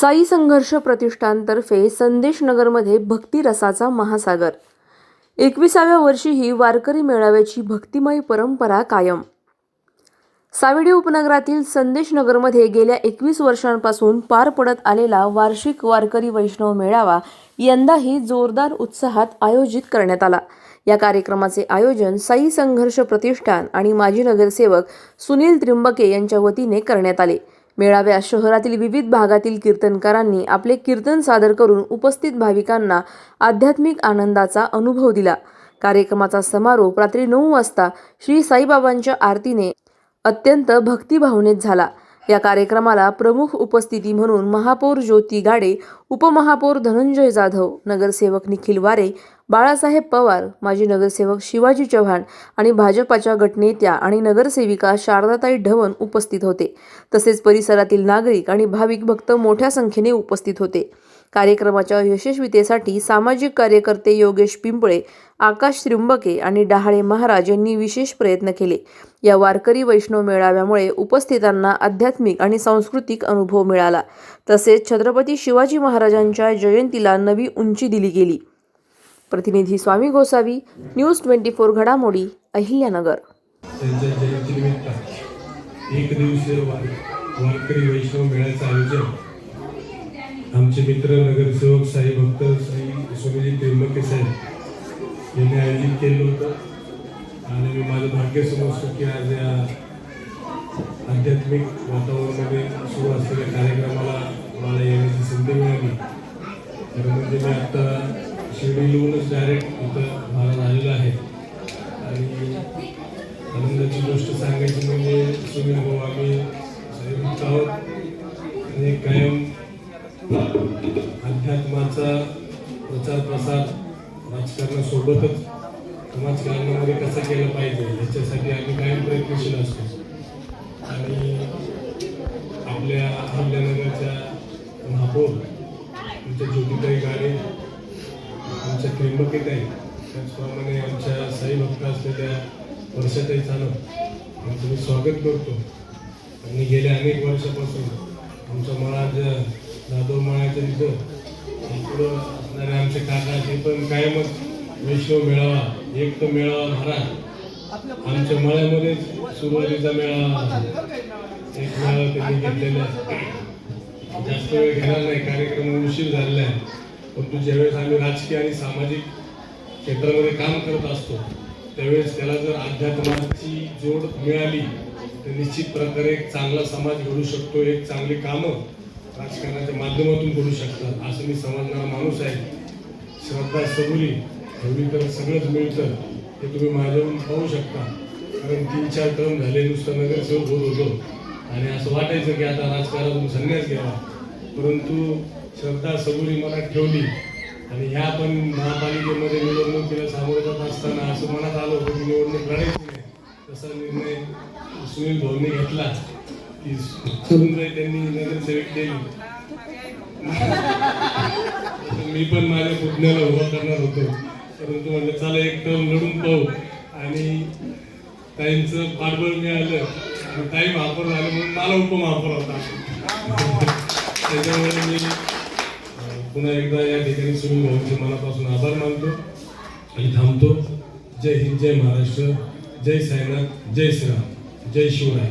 साई संघर्ष प्रतिष्ठानतर्फे संदेश नगरमध्ये भक्तिरसाचा महासागर. एकविसाव्या वर्षीही वारकरी मेळाव्याची भक्तिमय परंपरा कायम. सावेडी उपनगरातील संदेश नगरमध्ये गेल्या एकवीस वर्षांपासून पार पडत आलेला वार्षिक वारकरी वैष्णव मेळावा यंदाही जोरदार उत्साहात आयोजित करण्यात आला. या कार्यक्रमाचे आयोजन साई संघर्ष प्रतिष्ठान आणि माजी नगरसेवक सुनील त्रिंबके यांच्या वतीने करण्यात आले. मेळाव्यात शहरातील विविध भागातील कीर्तनकारांनी आपले कीर्तन सादर करून उपस्थित भाविकांना आध्यात्मिक आनंदाचा अनुभव दिला. कार्यक्रमाचा समारोप रात्री नऊ वाजता श्री साईबाबांच्या आरतीने अत्यंत भक्तिभावनेत झाला. या कार्यक्रमाला प्रमुख उपस्थिती म्हणून महापौर ज्योती गाडे उपमहापौर धनंजय जाधव नगरसेवक निखिल वारे बाळासाहेब पवार माजी नगरसेवक शिवाजी चव्हाण आणि भाजपाच्या गटनेत्या आणि नगरसेविका शारदाताई ढवण उपस्थित होते. तसेच परिसरातील नागरिक आणि भाविक भक्त मोठ्या संख्येने उपस्थित होते. कार्यक्रमाच्या यशस्वीतेसाठी सामाजिक कार्यकर्ते योगेश पिंपळे आकाश त्रिंबके आणि डहाळे महाराज यांनी विशेष प्रयत्न केले. या वारकरी वैष्णव मेळाव्यामुळे उपस्थितांना आध्यात्मिक आणि सांस्कृतिक अनुभव मिळाला. तसेच छत्रपती शिवाजी महाराजांच्या जयंतीला नवी उंची दिली गेली. प्रतिनिधी Swami Gosavi news twenty four घडामोडी अहिल्यानगर. एक दिवसीय वारकरी वैष्णव मेळ्याचं आयोजन आमचे मित्र नगरसेवक साई भक्त साई स्वामीजी त्र्यंबके साहेब यांनी आयोजित केलं होतं. आणि मी माझं भाग्य समजतो की आज या आध्यात्मिक वातावरणामध्ये सुरू असलेल्या कार्यक्रमाला मला येण्याची संधी मिळाली. तर म्हणजे मी आता शिर्डीहूनच डायरेक्ट इथं मला आलेलो आहे. आणि आनंदाची गोष्ट सांगायची म्हणजे सुनील भाऊ आम्ही संयुक्त आहोत. आणि कायम अध्यात्माचा प्रचार प्रसार राजकारणासोबतच समाजकारणामध्ये कसं केलं पाहिजे याच्यासाठी आम्ही कायम प्रयत्नशील असतो. आणि आपल्या अहल्यानगरच्या महापौर आमच्या ज्योतिताई गाडे आमच्या त्र्यंबकेताई त्याचप्रमाणे आमच्या साई भक्त असलेल्या वर्षाताई चालक यांचं मी स्वागत करतो. आणि गेल्या अनेक वर्षापासून आमचा महाराज जाधव मळाच्या तिथं पुढं असणारे आमचे काका ते पण कायमच वैष्णव मेळावा एक तर मेळावा महाराज आमच्या मळ्यामध्येच सुरुवातीचा मेळावा एक मेळावा त्यांनी घेतलेला जास्त वेळ घेणार नाही कार्यक्रम उशीर झालेला आहे. परंतु ज्यावेळेस आम्ही राजकीय आणि सामाजिक क्षेत्रामध्ये काम करत असतो त्यावेळेस त्याला जर अध्यात्माची जोड मिळाली तर निश्चित प्रकारे एक चांगला समाज घडू शकतो एक चांगली कामं राजकारणाच्या माध्यमातून करू शकतात. असं मी समजणारा माणूस आहे. श्रद्धा सबुरी हवी तर सगळंच मिळतं. हे तुम्ही माझ्यावरून पाहू शकता. कारण तीन चार टर्म झाले नुसतं नगरसेवक होत होतो. आणि असं वाटायचं की आता राजकारणातून संन्यास घ्यावा. परंतु श्रद्धा सबुरी मनात ठेवली. आणि ह्या पण महापालिकेमध्ये निवडणुकीला सामोरं जात असताना असं मनात आलं होतं की निवडणूक लढायची नाही तसा निर्णय सुनील भाऊंनी घेतला. की सुंदर त्यांनी नगरसेवक केली. मी पण माझ्या पुतण्याला उभा करणार होतो. परंतु म्हणलं चला एक टर्म लढून पाहू. आणि ताईंचं पाठबळ मिळालं. आणि ताई महापौर झालं म्हणून मला उपमहापौर होता. त्याच्यामुळे मी पुन्हा एकदा या ठिकाणी सुनील भाऊचे मनापासून आभार मानतो आणि थांबतो. जय हिंद जय महाराष्ट्र. जय साईनाथ जय श्रीराम. जय शिवराय.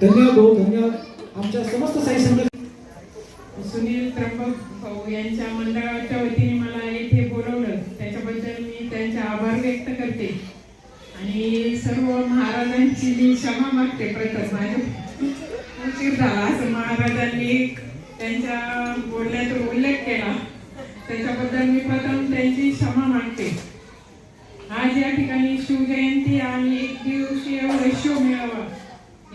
धन्यवाद भाऊ धन्यवाद. आमच्या समस्त साई संघ सुनील त्र्यंबक भाऊ यांच्या मंडळाच्या वतीने मला येथे बोलवलं. त्याच्याबद्दल मी त्यांचे आभार व्यक्त करते. आणि सर्व महाराजांची मी क्षमा मागते प्रथम. माझे उशीर झाला असं महाराजांनी त्यांच्या बोलण्याचा उल्लेख केला. त्याच्याबद्दल मी प्रथम त्यांची क्षमा मागते. आज या ठिकाणी शिवजयंती आणि एक दिवसीय वैश्व मिळावा.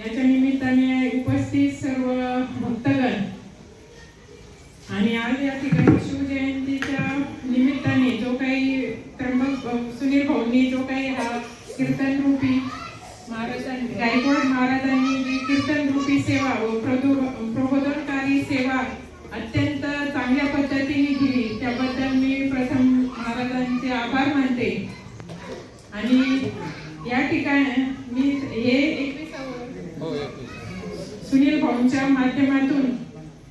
याच्या निमित्ताने उपस्थित सर्व भक्तगण आणि आज या ठिकाणी शिवजयंतीच्या निमित्ताने जो काही त्र्यंबक सुनील भाऊंनी जो काही हा कीर्तन रूपी महाराजांनी गायकवाड महाराजांनी जी कीर्तन रूपी सेवा व प्रदो प्रबोधनकारी सेवा अत्यंत चांगल्या पद्धतीने दिली त्याबद्दल मी प्रथम महाराजांचे आभार मानते. आणि या ठिकाणी मी हे फॉर्मच्या माध्यमातून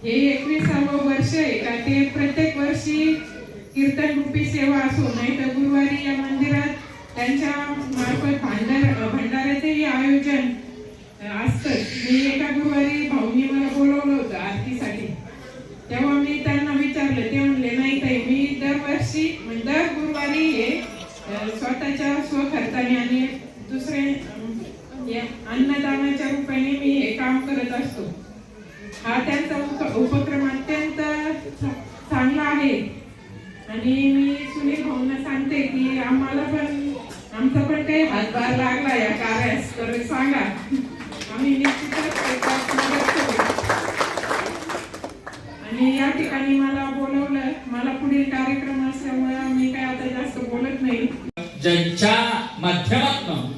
हे एकविसावं वर्ष आहे का ते प्रत्येक वर्षी कीर्तन रूपी सेवा असो नाही तर गुरुवारी या मंदिरात त्यांच्या मार्फत भांडार भंडाऱ्याचेही आयोजन असतं. मी हातभार लागला या कार्यास. तर सांगा आम्ही निश्चितच आणि या ठिकाणी मला बोलवलं मला पुढील कार्यक्रम असल्यामुळे मी काय आता जास्त बोलत नाही. ज्यांच्या माध्यमातून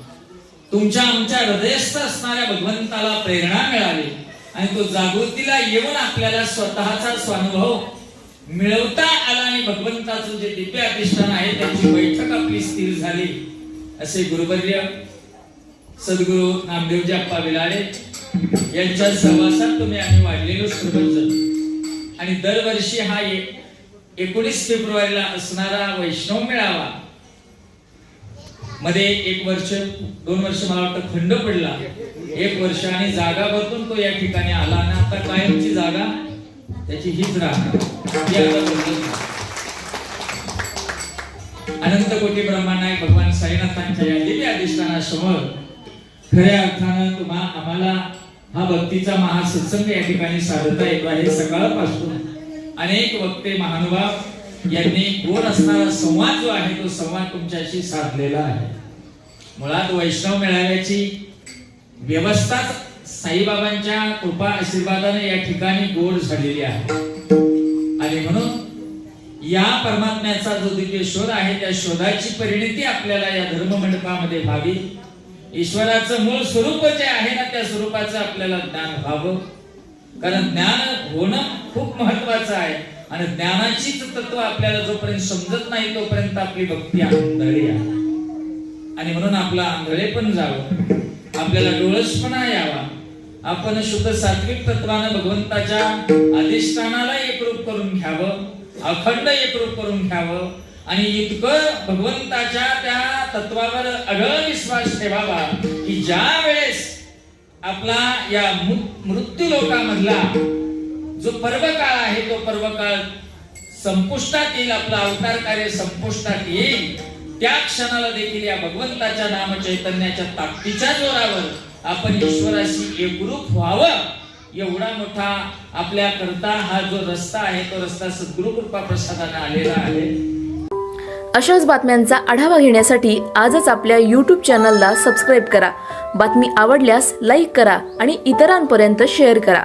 तुमच्या आमच्या हृदयस्थ असणाऱ्या भगवंताला प्रेरणा मिळाली आणि तो जागृतीला येऊन आपल्याला स्वतःचा स्वानुभव मिळवता आला आणि भगवंताचं जे दिव्य अधिष्ठान आहे त्याची बैठक आपली स्थिर झाली. असे गुरुवर्य सद्गुरु नामदेवजी अप्पा विलाळे यांच्या सहवासात तुम्ही आम्ही वाढलेलो सर्वजण. आणि दरवर्षी हा एकोणीस फेब्रुवारीला असणारा वैष्णव मेळावा मध्ये एक वर्ष दोन वर्ष मला वाटतं खंड पडला. एक वर्ष आणि जागा बदलून तो या ठिकाणी आला आणि आता कायमची जागा त्याची हीच राहणार. अनंत कोटी ब्रह्मांड भगवान साईनाथांच्या या दिव्य अधिष्ठानासमोर खऱ्या अर्थानं तुम्हा आम्हाला हा भक्तीचा महासत्संग या ठिकाणी साधता येतो आहे सकाळपासून. अनेक वक्ते महानुभाव यांनी गोड असणारा संवाद जो आहे तो संवाद तुमच्याशी साधलेला आहे. मुळात वैष्णव मेळाव्याची व्यवस्था साईबाबांच्या कृपा आशीर्वादाने या ठिकाणी गोड झालेली आहे. आणि म्हणून या परमात्म्याचा जो दिव्य शोध आहे त्या शोधाची परिणिती आपल्याला या धर्म मंडपामध्ये व्हावी. ईश्वराचं मूळ स्वरूप जे आहे ना त्या स्वरूपाचं आपल्याला ज्ञान व्हावं. कारण ज्ञान होणं खूप महत्वाचं आहे. आणि ज्ञानाचीच तत्व आपल्याला जोपर्यंत समजत नाही तोपर्यंत आपली भक्ती आंधळी आहे. आणि म्हणून आपला आंधळे पण जावं. आपल्याला डोळसपणा यावा. आपण शुद्ध सात्विक तत्वानं भगवंताच्या अधिष्ठानाला एकरूप करून घ्यावं. अखंड एकरूप करून घ्यावं. आणि इतकं भगवंताच्या त्या तत्वावर अढळ विश्वास ठेवावा की ज्या वेळेस आपला या मृत्यू लोकामधला जो पर्वकाळ आहे तो पर्वकाळ संपुष्टात येईल आपलं अवतार कार्य संपुष्टात येईल त्या क्षणाला देखील या भगवंताच्या नाम चैतन्याच्या ताकदीच्या जोरावर आपण ईश्वराशी एकरूप व्हावं. एवढा मोठा आपल्या करता हा जो रस्ता आहे तो रस्ता सद्गुरु कृपा प्रसादाने आलेला आहे. अशाच बातम्यांचा आढावा घेण्यासाठी आजच आपल्या यूट्यूब चॅनलला सबस्क्राईब करा. बातमी आवडल्यास लाईक करा आणि इतरांपर्यंत शेअर करा.